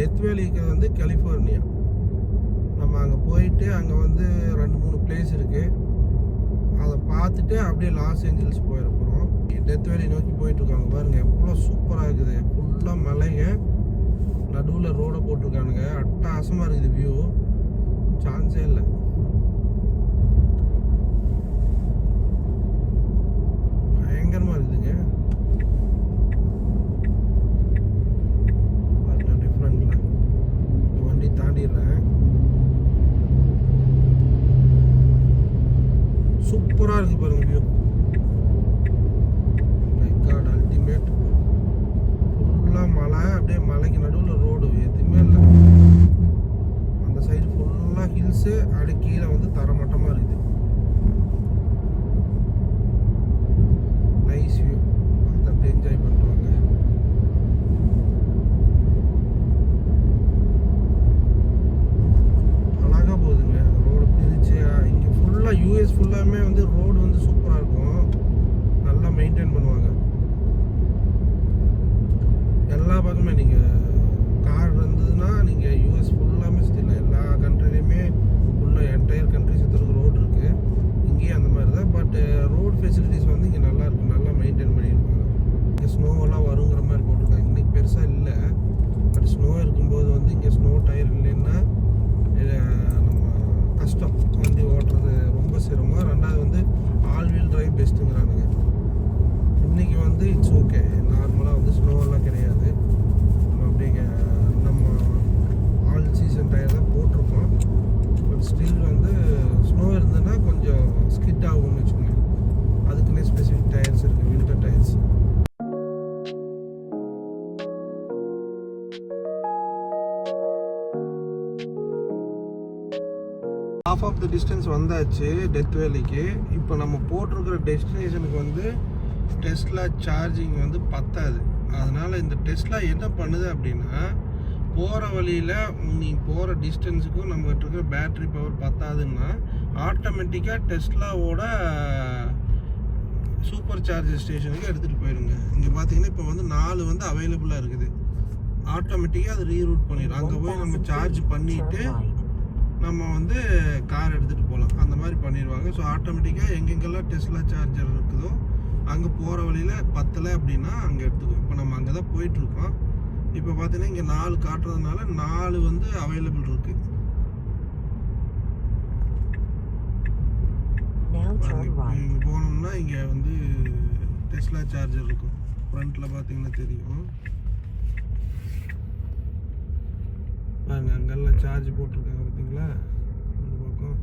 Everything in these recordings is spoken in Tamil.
டெத் வேலிக்கு வந்து கலிஃபோர்னியா நம்ம அங்கே போயிட்டு அங்கே வந்து ரெண்டு மூணு பிளேஸ் இருக்குது அதை பார்த்துட்டு அப்படியே லாஸ் ஏஞ்சல்ஸ் போயிட போகிறோம் டெத் வேலி நோக்கி போயிட்டுருக்காங்க பாருங்க எவ்வளோ சூப்பராக இருக்குது. ஃபுல்லாக மலைங்க. நடுவில் ரோடை போட்டிருக்கானுங்க. அட்டகாசமாக இருக்குது வியூ சான்ஸே இல்லை. பயங்கரமாக இருக்குது பாருங்க டிஃப்ரெண்டில் வண்டி தாண்டிடுறேன் சூப்பராக இருக்கு பாருங்க வியூ மை காட் அல்டிமேட் ஃபுல்லாக மலை அப்படியே மலைக்கு நடுவில் ரோடு எதுவுமே இல்லை அந்த சைடு ஃபுல்லாக ஹில்ஸு அப்படியே கீழே வந்து தரமட்டமாக இருக்குது நைஸ் வியூ அதை அப்படியே என்ஜாய் பண்ணுவாங்க அழகாக போகுதுங்க ரோடு பிரிச்சு இங்கே ஃபுல்லாக யூஎஸ் ஃபுல்லாமே வந்து ரோடு வந்து சூப்பராக இருக்கும் நல்லா மெயின்டைன் பண்ணுவாங்க எல்லா பக்கமே நீங்கள் கார் இருந்ததுன்னா நீங்கள் யூஎஸ் ஃபுல்லாமே சுற்றிடலாம் எல்லா கண்ட்ரிலையுமே ஃபுல்லாக என்டையர் கண்ட்ரி சுற்றுறதுக்கு ரோடு இருக்குது இங்கேயும் அந்த மாதிரி தான் பட் ரோடு ஃபெசிலிட்டிஸ் வந்து இங்கே நல்லா இருக்கும் நல்லா மெயின்டைன் பண்ணியிருப்பாங்க இங்கே ஸ்னோவெல்லாம் வருங்கிற மாதிரி போட்டிருக்காங்க இன்றைக்கி பெருசாக இல்லை பட் ஸ்னோ இருக்கும்போது வந்து இங்கே ஸ்னோ டயர் இல்லைன்னா அஹ், நம்ம கஷ்டம் வண்டி ஓட்டுறது ரொம்ப சிரமம் ரெண்டாவது வந்து ஆல் வீல் டிரைவ் பெஸ்ட்டுங்கிறானுங்க இன்னைக்கு வந்து இட்ஸ் ஓகே நார்மலாக வந்து ஸ்னோவெல்லாம் கிடையாது. நம்ம அப்படிங்க நம்ம ஆல் சீசன் டயர் தான் போட்டிருக்கோம் பட் ஸ்டில் வந்து ஸ்னோ இருந்ததுன்னா கொஞ்சம் ஸ்கிட் ஆகும்னு வச்சுக்கோங்க. அதுக்குன்னே ஸ்பெசிஃபிக் டயர்ஸ் இருக்குது winter tyres half of the distance வந்தாச்சு டெத் வேலிக்கு இப்போ நம்ம போட்டிருக்கிற டெஸ்டினேஷனுக்கு வந்து டெஸ்லா சார்ஜிங் வந்து பத்தாது. அதனால் இந்த டெஸ்லா என்ன பண்ணுது அப்படின்னா போகிற வழியில் நீ போகிற டிஸ்டன்ஸுக்கும் நம்மகிட்ட இருக்கிற பேட்ரி பவர் பத்தாதுன்னா ஆட்டோமேட்டிக்காக டெஸ்லாவோட சூப்பர் சார்ஜர் ஸ்டேஷனுக்கு எடுத்துகிட்டு போயிடுங்க இங்கே பார்த்தீங்கன்னா இப்போ வந்து நாலு வந்து அவைலபிளாக இருக்குது. ஆட்டோமேட்டிக்காக அது ரீரூட் பண்ணிடும் அங்கே போய் நம்ம சார்ஜ் பண்ணிவிட்டு நம்ம வந்து கார் எடுத்துகிட்டு போகலாம் அந்த மாதிரி பண்ணிடுவாங்க. ஸோ ஆட்டோமேட்டிக்காக எங்கெங்கெல்லாம் டெஸ்லா சார்ஜர் இருக்குதோ அங்கே போகிற வழியில் பத்தலை அப்படின்னா அங்கே எடுத்துக்குவோம் இப்போ நம்ம அங்கே தான் போயிட்டுருக்கோம். இப்போ பார்த்தீங்கன்னா இங்கே நாலு காட்டுறதுனால நாலு வந்து அவைலபிள் இருக்குது Now turn right. இங்கே போனோம்னா இங்கே வந்து டெஸ்லா சார்ஜர் இருக்கும். ஃப்ரண்ட்டில் பார்த்தீங்கன்னா தெரியும். பாருங்க அங்கெல்லாம் சார்ஜ் போட்டிருக்காங்க பார்த்தீங்களா இந்த பக்கம்.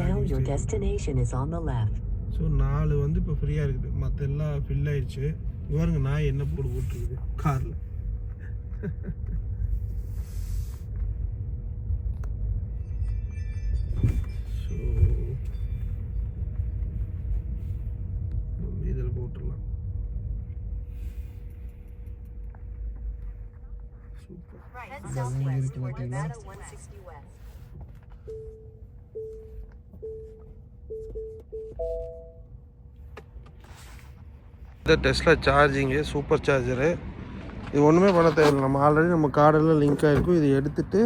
Now your destination is on the left. So நாலு வந்து இப்போ ஃப்ரீயாக இருக்குது. மற்ற எல்லாம் ஃபில் ஆயிடுச்சு. இங்க பாருங்க நான் என்ன போட்டு போட்டுருக்குது காரில். ஸோ இதில் போட்டுடலாம். சூப்பர் இருக்கு இந்த டெஸ்லா சார்ஜிங்கு சூப்பர் சார்ஜரு இது ஒன்றுமே பண்ண தேவையில்லை. நம்ம ஆல்ரெடி நம்ம கார்டெல்லாம் லிங்க் ஆகிருக்கும் இதை எடுத்துட்டு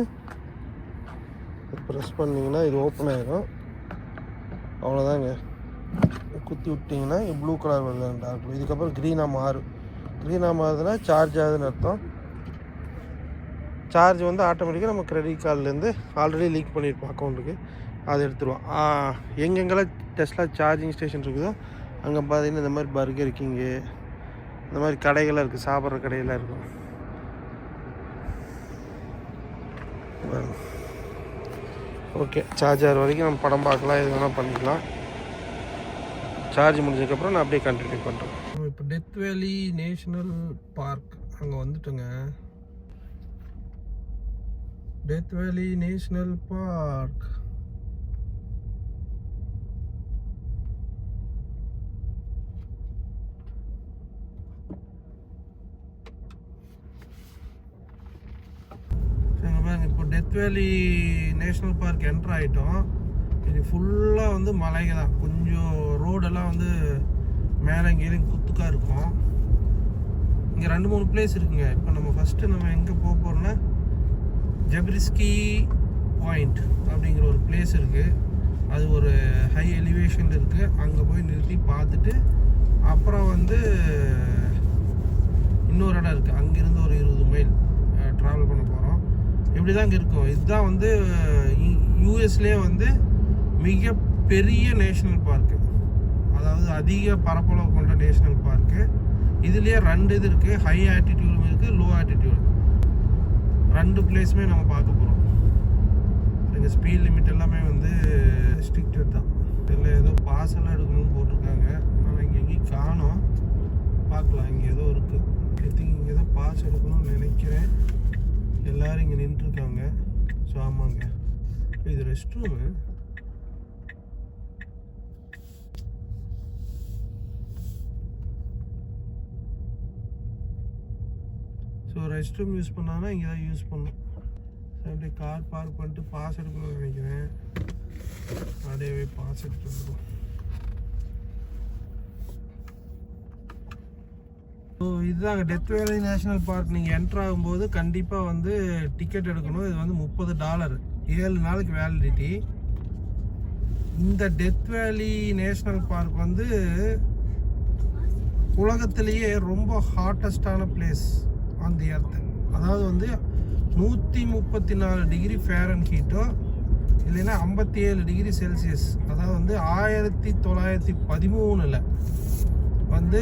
ப்ரெஸ் பண்ணிங்கன்னா இது ஓப்பன் ஆகிடும் அவ்வளோதாங்க குத்தி விட்டிங்கன்னா ப்ளூ கலர் வெள்ளை டார்க் இதுக்கப்புறம் க்ரீனாக மாறும். க்ரீனாக மாறுதுன்னா சார்ஜ் ஆகுதுன்னு அர்த்தம். சார்ஜ் வந்து ஆட்டோமேட்டிக்காக நம்ம கிரெடிட் கார்டுலேருந்து ஆல்ரெடி லீக் பண்ணியிருப்போம் அக்கௌண்ட்டுக்கு அதை எடுத்துருவோம். எங்கெங்கெல்லாம் டெஸ்லா சார்ஜிங் ஸ்டேஷன் இருக்குதோ அங்கே பார்த்தீங்கன்னா இந்த மாதிரி பர்கர் கிங்கு இந்த மாதிரி கடைகள்லாம் இருக்குது சாப்பிட்ற கடையெல்லாம் இருக்கும். ஓகே சார்ஜர் வரைக்கும் நம்ம படம் பார்க்கலாம். எது வேணால் பண்ணிக்கலாம். சார்ஜ் முடிஞ்சதுக்கப்புறம் நான் அப்படியே கண்டினியூ பண்ணுறேன் இப்போ டெத் வேலி நேஷனல் பார்க் அங்கே வந்துட்டோங்க. டெத் வேலி நேஷனல் பார்க் சரிங்க death valley national death valley park enter ஆகிட்டோம் இது ஃபுல்லாக வந்து மலைங்க தான் கொஞ்சம் ரோடெல்லாம் வந்து மேலே இங்கேயும் குத்துக்காக இருக்கும். இங்கே ரெண்டு மூணு பிளேஸ் இருக்குங்க. இப்போ நம்ம ஃபஸ்ட்டு நம்ம எங்கே போக போகிறோம்னா ஜெப்ரிஸ்கி பாயிண்ட் அப்படிங்கிற ஒரு பிளேஸ் இருக்குது அது ஒரு ஹை எலிவேஷன் இருக்குது அங்கே போய் நிறுத்தி பார்த்துட்டு அப்புறம் வந்து இன்னொரு இடம் இருக்குது அங்கேருந்து ஒரு இருபது மைல் ட்ராவல் பண்ண போகிறோம் இப்படி தான் இங்கே இருக்கும். இதுதான் வந்து யூஎஸ்லேயே வந்து மிக பெரிய நேஷ்னல் பார்க்கு. அதாவது அதிக பரப்பளவு கொண்ட நேஷ்னல் பார்க்கு. இதுலேயே ரெண்டு இது இருக்குது ஹை ஆட்டிடியூடும் இருக்குது லோ ஆட்டிடியூட் ரெண்டு பிளேஸுமே நம்ம பார்க்க போகிறோம் எங்கள் ஸ்பீட் லிமிட் எல்லாமே வந்து ஸ்ட்ரிக்டட் தான். இதில் ஏதோ பாஸ் எடுக்கணும்னு போட்டிருக்காங்க. ஆனால் இங்கே எங்கேயும் காணும். பார்க்கலாம் இங்கே ஏதோ இருக்குது ஐ திங்க் இங்கே ஏதோ பாஸ் எடுக்கணும்னு நினைக்கிறேன். எல்லாரும் இங்கே நின்றுருக்காங்க. ஸோ ஆமாங்க. இது rest room so rest room use பண்ணாங்கன்னா இங்கே தான் யூஸ் பண்ணும் அப்படியே கார் பார்க் பண்ணிட்டு பாஸ் எடுக்கணும்னு நினைக்கிறேன். அப்படியே பாஸ் எடுத்துருவோம் வந்துடும் ஸோ இதுதாங்க டெத் வேலி நேஷனல் பார்க் நீங்கள் என்ட்ரு ஆகும்போது கண்டிப்பாக வந்து டிக்கெட் எடுக்கணும். இது வந்து முப்பது டாலர் ஏழு நாளுக்கு வேலிடிட்டி இந்த டெத் வேலி நேஷனல் பார்க் வந்து உலகத்திலேயே ரொம்ப ஹாட்டஸ்டான பிளேஸ் ஆன் தி எர்த் அதாவது வந்து நூற்றி முப்பத்தி நாலு டிகிரி ஃபேரன் ஹீட்டோ இல்லைன்னா ஐம்பத்தி ஏழு டிகிரி செல்சியஸ் அதாவது வந்து ஆயிரத்தி தொள்ளாயிரத்தி பதிமூணில் வந்து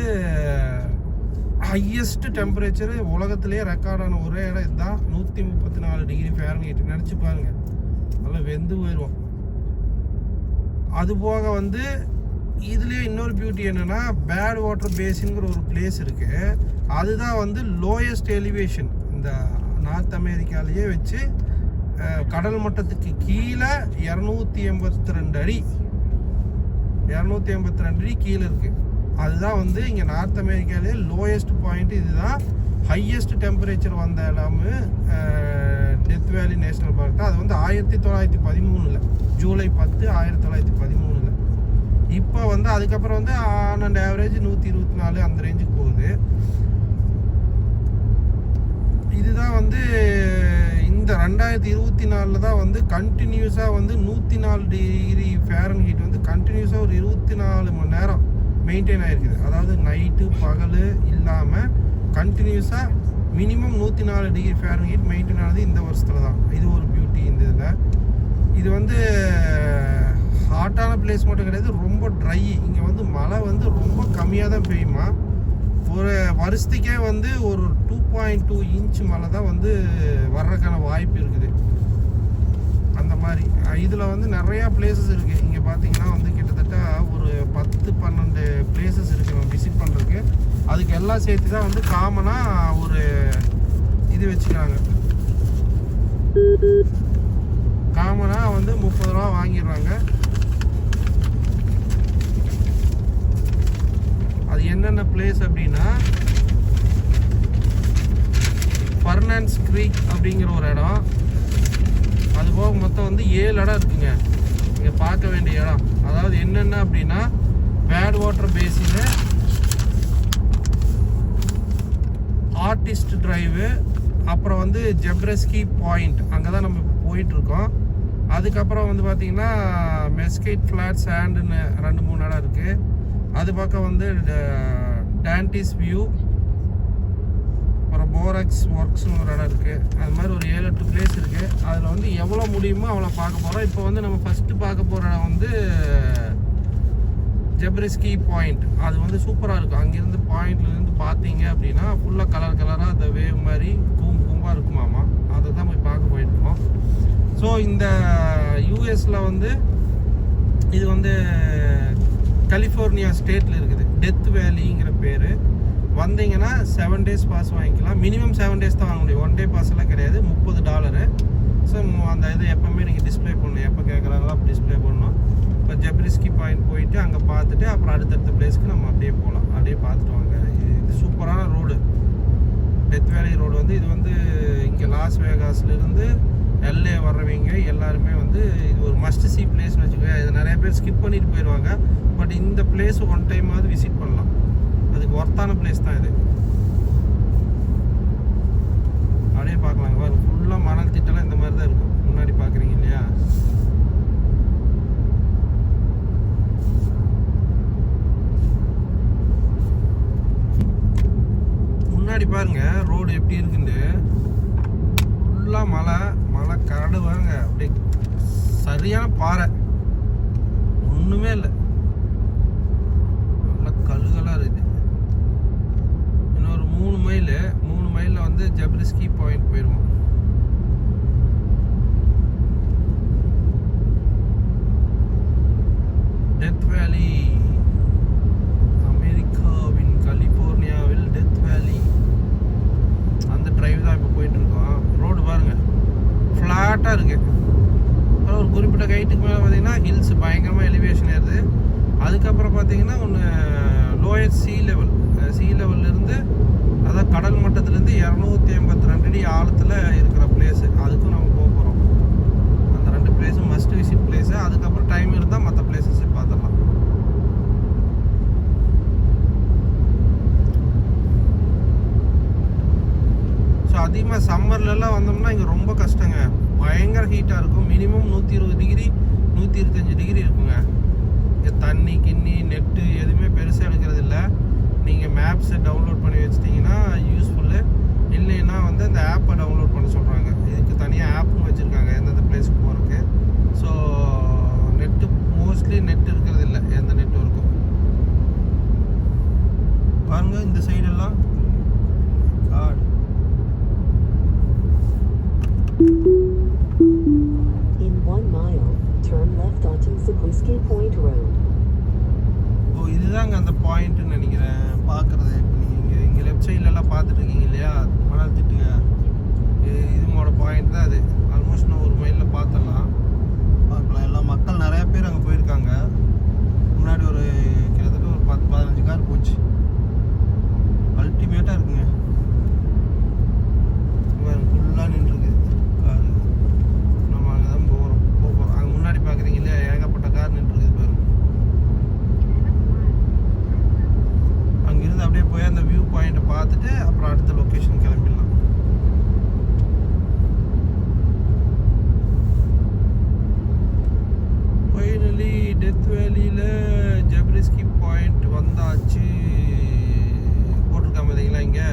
ஹையஸ்ட் டெம்பரேச்சர் உலகத்திலேயே ரெக்கார்டான ஒரே இடம் இதுதான். நூற்றி முப்பத்தி நாலு டிகிரி ஃபேரன்ஹீட் நினச்சி பாருங்க. நல்லா வெந்து போயிடுவோம் அது போக வந்து இதுலேயே இன்னொரு பியூட்டி என்னென்னா பேட் வாட்டர் பேஸுங்கிற ஒரு பிளேஸ் இருக்குது அதுதான் வந்து லோயஸ்ட் எலிவேஷன் இந்த நார்த் அமெரிக்காலேயே வச்சு கடல் மட்டத்துக்கு கீழே இரநூத்தி எண்பத்தி ரெண்டு அடி. இரநூத்தி எண்பத்தி ரெண்டு அடி கீழே இருக்குது அதுதான் வந்து இங்கே நார்த் அமெரிக்காலே லோயஸ்ட் பாயிண்ட் இதுதான் ஹையஸ்ட் டெம்பரேச்சர் வந்த எல்லாமே டெத் வேலி நேஷனல் பார்க் தான் அது வந்து ஆயிரத்தி தொள்ளாயிரத்தி பதிமூணில் ஜூலை பத்து ஆயிரத்தி தொள்ளாயிரத்தி பதிமூணில். இப்போ வந்து அதுக்கப்புறம் வந்து ஆன் அண்ட் ஆவரேஜ் நூற்றி இருபத்தி நாலு அந்த ரேஞ்சுக்கு போகுது. இதுதான் வந்து இந்த ரெண்டாயிரத்தி இருபத்தி நாலில் தான் வந்து கண்டினியூஸாக வந்து நூற்றி நாலு டிகிரி ஃபேரன் ஹீட் வந்து கண்டினியூஸாக ஒரு இருபத்தி நாலு மணி நேரம் மெயின்டைன் ஆகிருக்குது அதாவது நைட்டு பகல் இல்லாமல் கண்டினியூஸாக மினிமம் நூற்றி நாலு டிகிரி ஃபேரன்ஹீட் மெயின்டைன் ஆனது இந்த வருஷத்தில் தான் இது ஒரு பியூட்டி இந்த இதில். இது வந்து ஹாட்டான பிளேஸ் மட்டும் கிடையாது ரொம்ப ட்ரை இங்கே வந்து மழை வந்து ரொம்ப கம்மியாக தான் பெய்யுமா? ஒரு வருஷத்துக்கே வந்து ஒரு டூ பாயிண்ட் டூ இன்ச் மழை தான் வந்து வர்றதுக்கான வாய்ப்பு இருக்குது. அந்த மாதிரி. இதில் வந்து நிறையா பிளேசஸ் இருக்குது இங்கே பார்த்தீங்கன்னா வந்து கிட்டத்தட்ட பத்து பன்னெண்டு பிளேசஸ் இருக்குது நம்ம விசிட் பண்ணுறதுக்கு அதுக்கு எல்லாம் சேர்த்து தான் வந்து காமனாக ஒரு இது வச்சுக்கிறாங்க. காமனாக வந்து முப்பது ரூபா வாங்கிடுறாங்க. அது என்னென்ன பிளேஸ் அப்படின்னா ஃபர்னான்ஸ் க்ரீக் அப்படிங்கிற ஒரு இடம். அது போக மொத்தம் வந்து ஏழு இடம் இருக்குங்க. இங்கே பார்க்க வேண்டிய இடம். அதாவது என்னென்ன அப்படின்னா bad water basin artist drive அப்புறம் வந்து ஜெப்ரஸ்கி பாயிண்ட் அங்கே தான் நம்ம இப்போ போயிட்டுருக்கோம். அதுக்கப்புறம் வந்து பார்த்திங்கன்னா மெஸ்கேட் ஃப்ளாட் சாண்டுன்னு ரெண்டு மூணு இடம் இருக்குது அது பக்கம் வந்து டேண்டிஸ் வியூ அப்புறம் போரக்ஸ் ஒர்க்ஸ்னு ஒரு இடம் இருக்குது அது மாதிரி ஒரு ஏழு எட்டு பிளேஸ் இருக்குது அதில் வந்து எவ்வளோ முடியுமோ அவ்வளோ பார்க்க போகிறோம் இப்போ வந்து நம்ம ஃபஸ்ட்டு பார்க்க போகிற இடம் வந்து ஜெப்ரிஸ்கி பாயிண்ட். அது வந்து சூப்பராக இருக்கும். அங்கேருந்து பாயிண்ட்லேருந்து பார்த்தீங்க அப்படின்னா ஃபுல்லாக கலர் கலராக அந்த வேவ் மாதிரி கூம் கூம்பாக இருக்குமாமா. அதை தான் போய் பார்க்க போயிருக்கோம் ஸோ இந்த யூஎஸில் வந்து இது வந்து கலிஃபோர்னியா ஸ்டேட்டில் இருக்குது. டெத் வேலிங்கிற பேர். வந்தீங்கன்னா செவன் டேஸ் பாஸ் வாங்கிக்கலாம். மினிமம் செவன் டேஸ் தான் வாங்க முடியும். ஒன் டே பாஸ் எல்லாம் கிடையாது. முப்பது டாலரு ஸோ அந்த இது எப்போவுமே நீங்கள் டிஸ்ப்ளே பண்ணணும். எப்போ கேட்குறாங்களோ அப்போ டிஸ்ப்ளே பண்ணணும். இப்போ ஜப்ரிஸ்கி பாயிண்ட் போயிட்டு அங்கே பார்த்துட்டு அப்புறம் அடுத்தடுத்த பிளேஸ்க்கு நம்ம அப்படியே போகலாம். அப்படியே பார்த்துட்டு வாங்க. இது சூப்பரான ரோடு. டெத் வேலி ரோடு வந்து இது வந்து இங்கே லாஸ் வேகாஸ்லேருந்து எல்ஏ வர்றவங்க எல்லாருமே வந்து இது ஒரு மஸ்ட் சி பிளேஸ்னு வச்சுக்கோங்க. இது நிறைய பேர் ஸ்கிப் பண்ணிட்டு போயிடுவாங்க. பட் இந்த பிளேஸ் ஒன் டைமாவது விசிட் பண்ணலாம். அதுக்கு ஒர்த்தான பிளேஸ் தான் இது. அப்படியே பார்க்கலாங்க ஃபுல்லாக மணல் மலை கரடு வாங்க அப்படியே சரியான பாறை ஒன்றுமே இல்லை நல்லா கல்லுகளாக இருக்குது இன்னொரு மூணு மைல் மூணு மைலில் வந்து ஜப்ரிஸ்கி பாயிண்ட் போயிடுவோம் டெத் வேலி அமெரிக்காவின் கலிஃபோர்னியாவில் டெத் வேலி அந்த டிரைவ் தான் இப்போ போயிட்டு இருக்கோம் ரோடு பாருங்க ஃப்ளாட்டாக இருக்கு அப்புறம் ஒரு குறிப்பிட்ட கைட்டுக்கு மேலே பார்த்தீங்கன்னா ஹில்ஸ் பயங்கரமாக எலிவேஷன் ஏறுது அதுக்கப்புறம் பார்த்தீங்கன்னா ஒன்று லோயர் சீ லெவல் சீ லெவல்லேருந்து அதாவது கடல் மட்டத்துலேருந்து இரநூத்தி ஐம்பத்தி ரெண்டு அடி ஆழத்தில் இருக்கிற பிளேஸு அதுக்கும் நம்ம போக போகிறோம் அந்த ரெண்டு பிளேஸும் மஸ்ட் விசிட் பிளேஸு அதுக்கப்புறம் டைம் இருந்தால் மற்ற பிளேஸஸை பார்த்துடலாம். ஸோ அதிகமாக சம்மர்லலாம் வந்தோம்னா இங்கே ரொம்ப கஷ்டங்க. பயங்கர ஹீட்டாக இருக்கும். மினிமம் நூற்றி இருபது டிகிரி நூற்றி இருபத்தஞ்சி டிகிரி இருக்குங்க. தண்ணி கிண்ணி நெட்டு எதுவுமே பெருசாக எடுக்கிறது இல்லை. நீங்கள் மேப்ஸை டவுன்லோட் பண்ணி வச்சிட்டிங்கன்னா யூஸ்ஃபுல்லு இல்லைன்னா வந்து அந்த ஆப்பை டவுன்லோட் பண்ண சொல்கிறாங்க இதுக்கு தனியாக ஆப்பும் வச்சுருக்காங்க எந்தெந்த பிளேஸுக்கு போகிறதுக்கு ஸோ நெட்டு மோஸ்ட்லி நெட் இருக்கிறது இல்லை எந்த நெட்ஒர்க்கும் பாருங்கள் இந்த சைடெல்லாம் காடு In one mile, turn left onto Zabriskie Point Road. ஓ இதுதாங்க அந்த பாயிண்ட்னு நினைக்கிறேன் பார்க்குறது இப்போ நீங்கள் இங்கே லெஃப்ட் சைட்லலாம் பார்த்துட்டு இருக்கீங்க இல்லையா மணல் திட்டுங்க இது- இதுமோட பாயிண்ட் தான் அது ஆல்மோஸ்ட் நான் ஒரு மைலில் பார்த்துடலாம் பார்க்கலாம் எல்லாம் மக்கள் நிறைய பேர் அங்கே போயிருக்காங்க முன்னாடி ஒரு கிட்டத்தட்ட ஒரு பத்து பதினஞ்சு கார் போச்சு அல்டிமேட்டாக இருக்குங்க ஃபுல்லாக நின்றுருக்கு கார் நம்ம அங்கே தான் போகிறோம் போகிறோம் அங்கே முன்னாடி பார்க்குறீங்க இல்லையா ஏகப்பட்ட கார் நின்றுருக்குது பாருங்க அங்கிருந்து அப்படியே போய் அந்த வியூ பாயிண்ட்டை பார்த்துட்டு அப்புறம் அடுத்த லொக்கேஷன் கிளம்பிடலாம் ஃபைனலி டெத் வேலியில் ஜப்ரிஸ்கி பாயிண்ட் வந்தாச்சு. போட்டிருக்காம பார்த்தீங்களா இங்கே?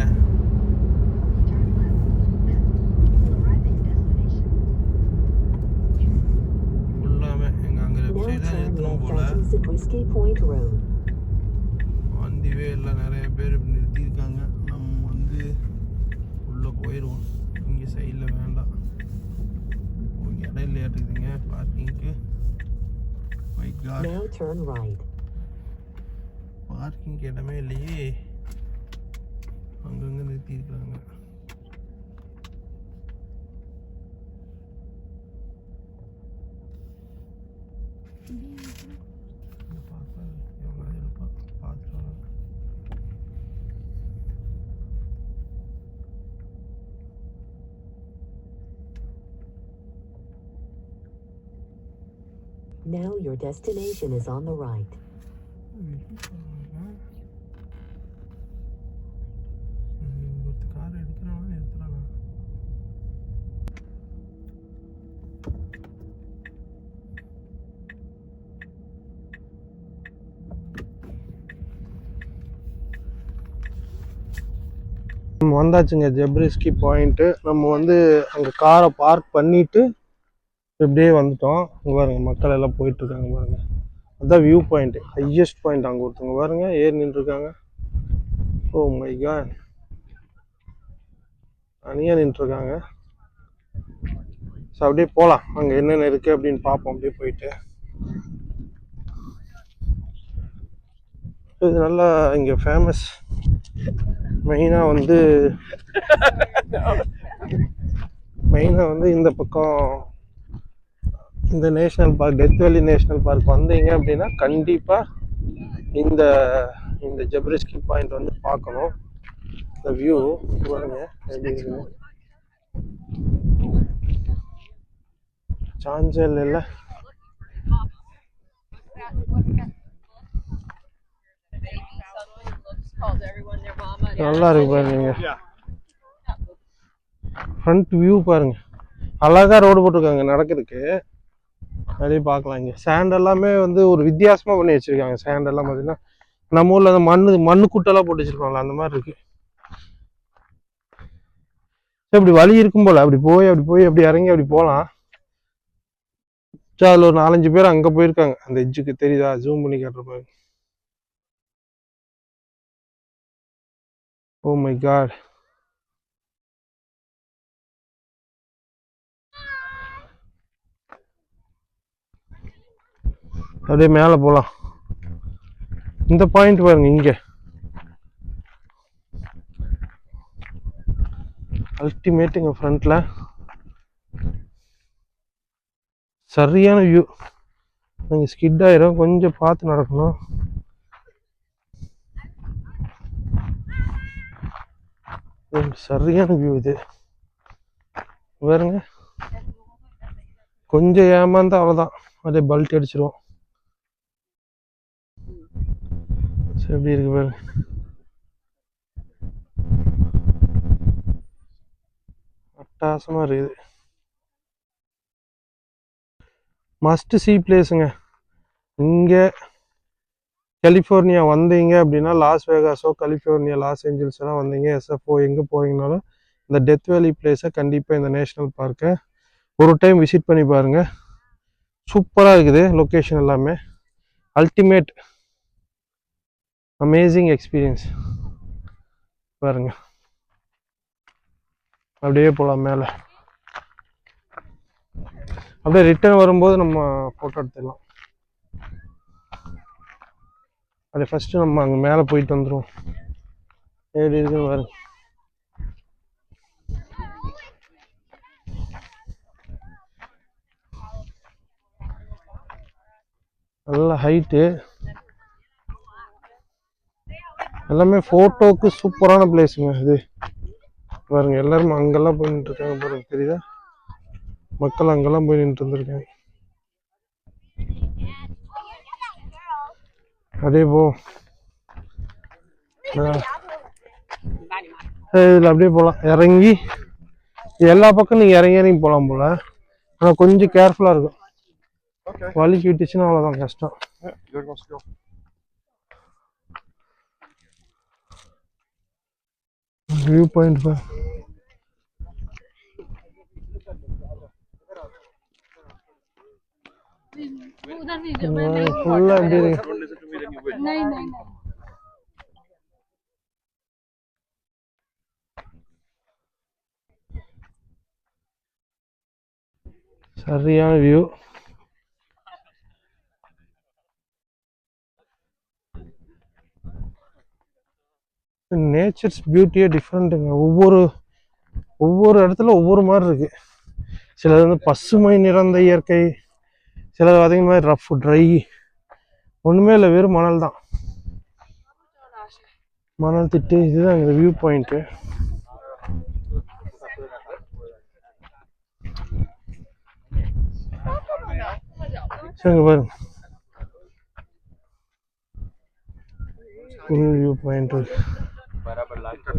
ஃபுல்லாமே எங்கள் அங்கே லெஃப்ட் சைடு தான் நிறுத்தணும் போல். வண்டிவே எல்லாம் நிறைய பேர் நிறுத்தியிருக்காங்க. நம்ம வந்து உள்ளே போயிடுவோம் இங்கே சைடில் வேண்டாம். இடம் இல்லையாட்டுக்குதுங்க பார்க்கிங்க்கு my god Now turn right. பார்க்கிங்க்கு இடமே இல்லையே அங்கங்கே நிறுத்தியிருக்காங்க இங்க பார்த்தா எவனாவது இருப்பான் பார்த்துட்டு வராங்க Now your destination is on the right. ஒருத்தர் கார் எடுக்கிறானா நிறுத்துறானா நம்ம வந்தாச்சுங்க ஜெப்ரிஸ்கி பாயிண்ட்டு நம்ம வந்து அங்கே காரை பார்க் பண்ணிட்டு இப்படியே வந்துட்டோம். இங்கே பாருங்க மக்கள் எல்லாம் போயிட்டுருக்காங்க பாருங்கள் அதுதான் வியூ பாயிண்ட் ஹையஸ்ட் பாயிண்ட் அங்கே ஒருத்தவங்க பாருங்க ஏறி நின்றுருக்காங்க. Oh ஓ மை காட் தனியாக நின்றுருக்காங்க. ஸோ அப்படியே போகலாம் அங்கே என்னென்ன இருக்குது அப்படின்னு பார்ப்போம். அப்படியே போயிட்டு. இது நல்லா இங்கே ஃபேமஸ் மெயினாக வந்து மெயினாக வந்து இந்த பக்கம் இந்த national park death valley national park வந்தீங்க அப்படின்னா கண்டிப்பாக இந்த இந்த ஜப்ரிஸ்கி பாயிண்ட் வந்து பார்க்கணும். இந்த வியூ பாருங்க எப்படி இருக்கு சாஞ்சல் இல்லை. நல்லா இருக்கு பாருங்க. ஃப்ரண்ட் வியூ பாருங்க. அழகா ரோடு போட்டிருக்காங்க நடக்கிறதுக்கு. அப்படியே பார்க்கலாம் இங்கே. சேண்ட் எல்லாமே வந்து ஒரு வித்தியாசமா பண்ணி வச்சிருக்காங்க. சேண்ட் எல்லாம் பார்த்தீங்கன்னா நம்ம ஊரில் அந்த மண்ணு மண்ணு குட்டெல்லாம் போட்டு வச்சிருப்பாங்கல்ல அந்த மாதிரி இருக்கு. இப்படி வழி இருக்கும் போல. அப்படி போய் அப்படி போய் அப்படி இறங்கி அப்படி போகலாம் அதில் ஒரு நாலஞ்சு பேர் அங்கே போயிருக்காங்க. அந்த எஜ்ஜுக்கு தெரியுதா? ஜூம் பண்ணி காட்டுற மாதிரி. ஓ மை காட் அப்படியே மேலே போகலாம். இந்த பாயிண்ட் பாருங்க இங்கே. அல்டிமேட்டுங்க ஃப்ரண்ட்ல சரியான வியூ நீங்கள் ஸ்கிட் ஆயிரும் கொஞ்சம் பார்த்து நடக்கணும். சரியான வியூ இது. பாருங்க. கொஞ்சம் ஏமாந்தா அவ்வளோதான் அப்படியே பல்ட் அடிச்சிருவோம். ஸோ எப்படி இருக்கு பாரு. அட்டாசமாக இருக்குது. மஸ்ட் சி பிளேஸுங்க இங்கே கலிஃபோர்னியா வந்தீங்க அப்படின்னா லாஸ் வேகாஸோ கலிஃபோர்னியா லாஸ் ஏஞ்சல்ஸ் எல்லாம் வந்தீங்க. எஸ்எஃப்ஓ எங்கே போறீங்கனாலும் இந்த டெத் வேலி பிளேஸை கண்டிப்பாக இந்த நேஷ்னல் பார்க்கை ஒரு டைம் விசிட் பண்ணி பாருங்கள் சூப்பராக இருக்குது லொக்கேஷன் எல்லாமே. அல்டிமேட் அமேசிங் எக்ஸ்பீரியன்ஸ் பாருங்க. அப்படியே போகலாம் மேலே. அப்படியே ரிட்டர்ன் வரும்போது நம்ம ஃபோட்டோ எடுத்துடலாம். அப்படியே ஃபஸ்ட்டு நம்ம அங்கே மேலே போயிட்டு வந்துடுவோம் எப்படி இருக்குன்னு பாருங்க. நல்ல ஹைட்டு எல்லாமே ஃபோட்டோக்கு சூப்பரான பிளேஸுங்க இது. பாருங்க எல்லாரும் அங்கெல்லாம் போய் நின்று இருக்காங்க பாருங்க தெரியுதா? மக்கள் அங்கெல்லாம் போய் நின்று இருந்திருக்காங்க அப்படியே போ. இதில் அப்படியே போகலாம் இறங்கி எல்லா பக்கம் நீங்கள் இறங்கி இறங்கி போகலாம் போல. ஆனால் கொஞ்சம் கேர்ஃபுல்லாக இருக்கும். வலிக்கு விட்டுச்சுன்னா அவ்வளோதான் கஷ்டம். വ്യൂ പോയിന്റ് ഫുള്ള് വണ്ടി நேச்சர்ஸ் பியூட்டியே டிஃப்ரெண்ட்டுங்க ஒவ்வொரு ஒவ்வொரு இடத்துல ஒவ்வொரு மாதிரி இருக்குது சிலது வந்து பசுமை நிறந்த இயற்கை சிலது அதே மாதிரி ரஃப் ட்ரை ஒன்றுமே இல்லை வெறும் மணல் தான். மணல் திட்டு இதுதான் எங்கள் வியூ பாயிண்ட்டு சரிங்க பாருங்க. ஃபுல் வியூ பாயிண்ட் இருக்கு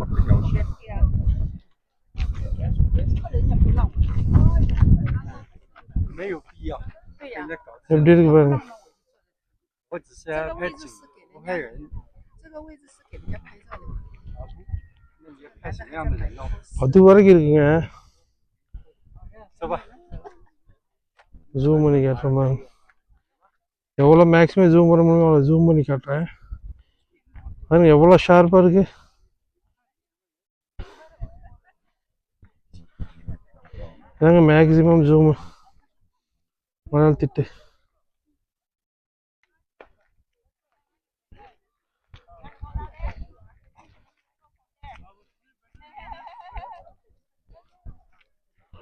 எப்படி இருக்கு பாருங்க 我只是要拍景，不拍人。这个位置是给人家拍照的。那你要拍什么样的人呢？ அது வரைக்கும் இருக்குங்க 走吧。 ஜூம் பண்ணி காட்டுறேன் பாருங்க எவ்வளோ மேக்ஸிமம் ஜூம் பண்ண முடியுமோ அவ்வளோ ஜூம் பண்ணி காட்டுறேன் பாருங்க எவ்வளோ ஷார்ப்பாக இருக்கு இதாங்க மேக்ஸிமம் ஜூமு மணல் திட்டு.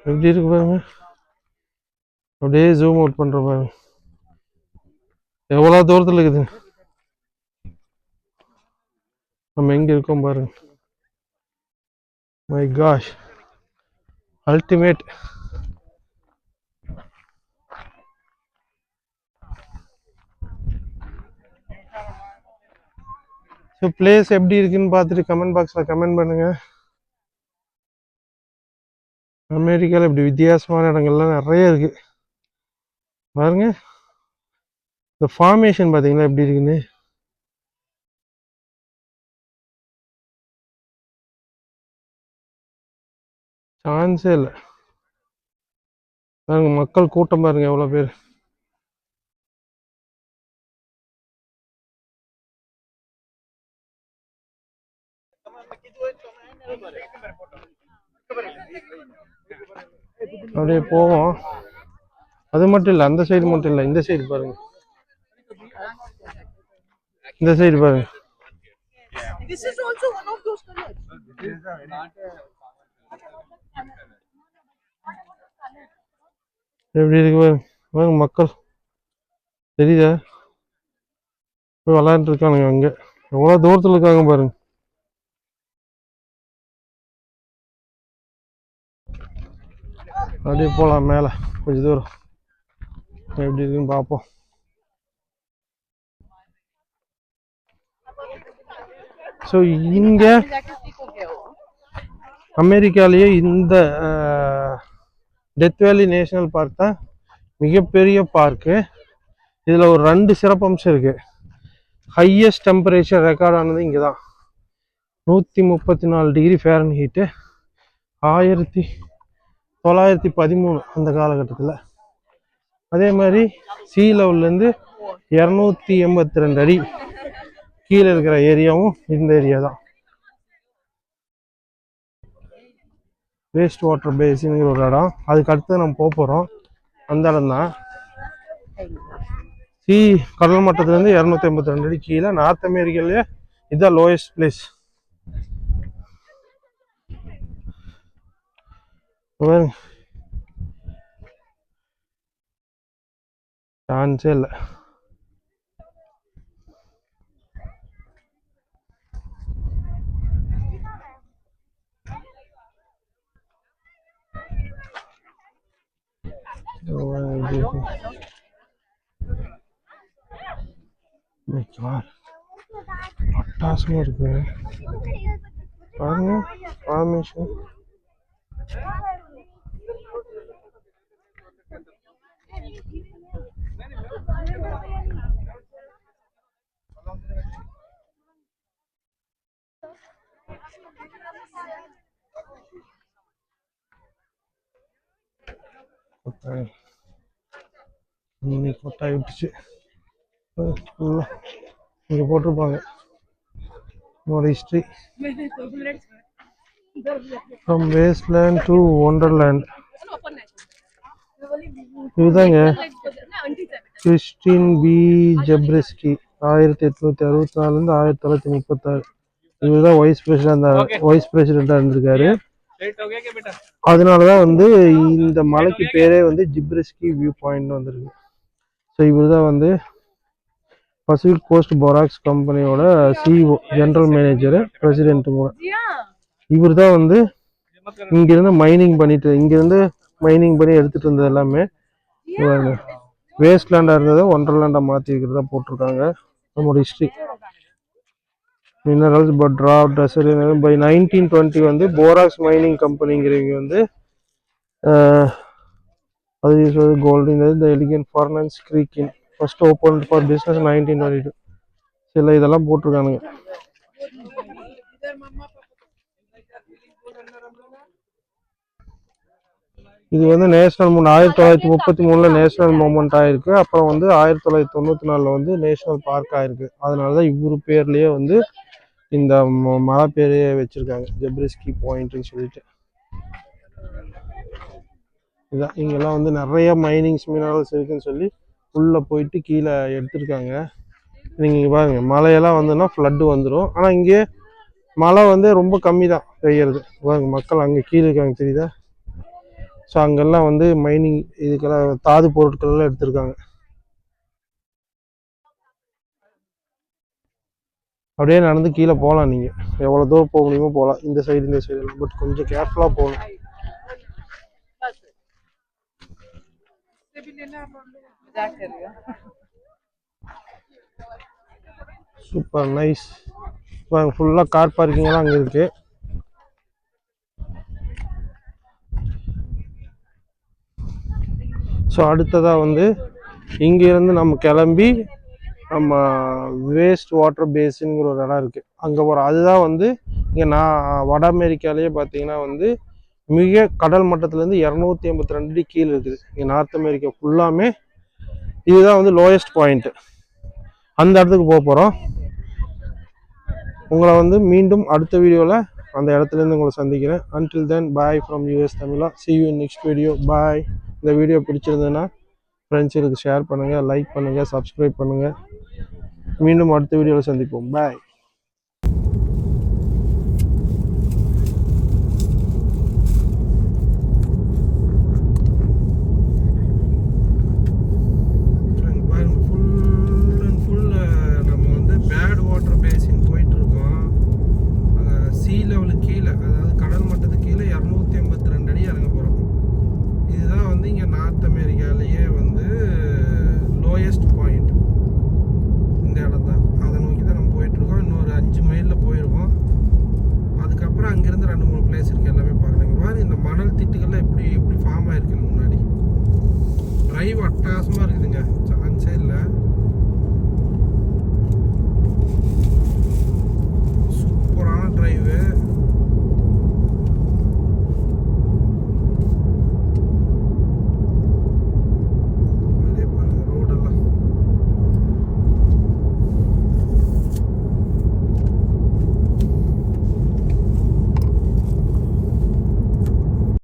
எப்படி இருக்கு பாருங்க? அப்படியே ஜூம் அவுட் பண்ணுற பாருங்க. எவ்வளோ தூரத்தில் இருக்குது? நம்ம எங்கே இருக்கோம் பாருங்க. My gosh ultimate so place எப்படி இருக்குன்னு பார்த்துட்டு கமெண்ட் பாக்ஸில் கமெண்ட் பண்ணுங்கள் அமெரிக்காவில் இப்படி வித்தியாசமான இடங்கள்லாம் நிறைய இருக்குது பாருங்க. இந்த ஃபார்மேஷன் பார்த்தீங்களா எப்படி இருக்குன்னு? சான்ஸே இல்லை. பாருங்க மக்கள் கூட்டம் பாருங்க எவ்வளோ பேர். அப்படியே போவோம். அது மட்டும் இல்லை அந்த சைடு மட்டும் இல்லை இந்த சைடு பாருங்க. இந்த சைடு பாருங்க. எப்படி இருக்கு பாருங்க மக்கள். தெரியுதா? போய் விளையாண்டு இருக்கானுங்க அங்க. எவ்வளவு தூரத்துல இருக்காங்க பாருங்க. அப்படியே போலாம் மேல. கொஞ்ச தூரம். எப்படி இருக்குன்னு பார்ப்போம். ஸோ இங்க அமெரிக்காலேயே இந்த டெத் வேலி நேஷனல் பார்க் தான் மிகப்பெரிய பார்க்கு இதில் ஒரு ரெண்டு சிறப்பம்சம் இருக்குது ஹையஸ்ட் டெம்பரேச்சர் ரெக்கார்ட் ஆனது இங்கே தான் நூற்றி முப்பத்தி நாலு டிகிரி ஃபேரன் ஹீட்டு ஆயிரத்தி தொள்ளாயிரத்தி பதிமூணு அந்த காலகட்டத்தில். அதே மாதிரி சி லெவல்லேருந்து இரநூத்தி எண்பத்தி ரெண்டு அடி கீழே இருக்கிற ஏரியாவும் இந்த ஏரியா தான். வேஸ்ட் வாட்டர் பேசின்ங்கிற ஒரு இடம். அதுக்கு அடுத்து நம்ம போக போகிறோம் அந்த இடம் தான். சி கடல் மட்டத்துலேருந்து இரநூத்தி ஐம்பத்தி ரெண்டு அடி கீழே நார்த் அமெரிக்காலே இதுதான் லோயஸ்ட் பிளேஸ் சான்ஸே இல்லை. அட்டாசமா இருக்கு பாருங்க ஃபார்மேஷன் கொட்டாய் இன்னைக்கு கொட்டாய் விட்டுச்சு ஃபுல்லாக இங்கே போட்டிருப்பாங்க. என்னோட history from wasteland to wonderland இதுதாங்க. கிறிஸ்டின் பி ஜெப்ரிஸ்கி ஆயிரத்தி எட்நூத்தி அறுபத்தி நாலுலேருந்து ஆயிரத்தி தொள்ளாயிரத்தி முப்பத்தாறு. இவர் தான் வைஸ் பிரசிடென்ட் வைஸ் பிரசிடெண்ட்டாக இருந்திருக்காரு. அதனால தான் வந்து இந்த மலைக்கு பேரே வந்து ஜிப்ரிஸ்கி வியூ பாயிண்ட் வந்திருக்கு. ஸோ இவர் தான் வந்து பசிபிக் கோஸ்ட் பொராக்ஸ் கம்பெனியோட சிஇஓ ஜென்ரல் மேனேஜர் பிரசிடென்ட்டு கூட. இவர் தான் வந்து இங்கிருந்து மைனிங் பண்ணிட்டு இங்கிருந்து மைனிங் பண்ணி எடுத்துட்டு இருந்தது எல்லாமே. வேஸ்ட் லேண்டாக இருந்ததை ஒண்டர்லேண்டாக லேண்டாக மாற்றி இருக்கிறதா போட்டிருக்காங்க நம்மளோட history minerals but trap desert by nineteen twenty வந்து போராக்ஸ் மைனிங் கம்பெனிங்கிறவங்க வந்து அது யூஸ் கோல்டு இந்த elegant furnace Creek Inn first open for business nineteen twenty two சில இதெல்லாம் போட்டிருக்கானுங்க. இது வந்து நேஷனல் மூணு ஆயிரத்தி தொள்ளாயிரத்தி முப்பத்தி மூணுல நேஷனல் மூமெண்ட் ஆயிருக்கு. அப்புறம் வந்து ஆயிரத்தி தொள்ளாயிரத்தி தொண்ணூத்தி நாலில் வந்து நேஷனல் பார்க் ஆயிருக்கு. அதனால தான் இவரு பேர்லயே வந்து இந்த ம- மலை பேரையே வச்சிருக்காங்க. ஜெப்ரிஸ்கி பாயிண்ட்டுன்னு சொல்லிட்டு. இதான் இங்கெல்லாம் வந்து நிறைய மைனிங்ஸ் மினரல்ஸ் இருக்குன்னு சொல்லி உள்ளே போயிட்டு கீழே எடுத்திருக்காங்க. நீங்கள் இங்க பாருங்க மழையெல்லாம் வந்துன்னா ஃப்ளட்டு வந்துடும் ஆனால் இங்கே மழை வந்து ரொம்ப கம்மி தான் பெய்யறது. பாருங்க மக்கள் அங்கே கீழே இருக்காங்க தெரியுதா? ஸோ அங்கெல்லாம் வந்து மைனிங் இதுக்கெல்லாம் தாது பொருட்கள் எல்லாம் எடுத்திருக்காங்க. அப்படியே நடந்து கீழே போகலாம் நீங்கள் எவ்வளோ தூரம் போக முடியுமோ போகலாம் இந்த சைடு இந்த சைடு பட் கொஞ்சம் கேர்ஃபுல்லாக போகணும். சூப்பர் நைஸ் ஃபுல்லாக கார் பார்க்கிங்லாம் அங்கே இருக்குது ஸோ அடுத்ததாக வந்து இங்கேருந்து நம்ம கிளம்பி நம்ம வேஸ்ட் வாட்டர் பேஸுங்கிற ஒரு இடம் இருக்குது அங்கே போகிறோம் அதுதான் வந்து இங்கே நான் வட அமெரிக்காலேயே பார்த்தீங்கன்னா வந்து மிக கடல் மட்டத்துலேருந்து இரநூத்தி ஐம்பத்தி ரெண்டு அடி கீழே இருக்குது. இங்கே நார்த் அமெரிக்கா ஃபுல்லாமே இதுதான் வந்து லோயஸ்ட் பாயிண்ட்டு அந்த இடத்துக்கு போக போகிறோம் உங்களை வந்து மீண்டும் அடுத்த வீடியோவில் அந்த இடத்துலேருந்து உங்களை சந்திக்கிறேன். Until then bye from US Tamizha. See you next video bye இந்த வீடியோ பிடிச்சிருந்ததுன்னா ஃப்ரெண்ட்ஸுகளுக்கு ஷேர் பண்ணுங்கள் லைக் பண்ணுங்கள் சப்ஸ்கிரைப் பண்ணுங்கள் மீண்டும் அடுத்த வீடியோவில் சந்திப்போம். பாய்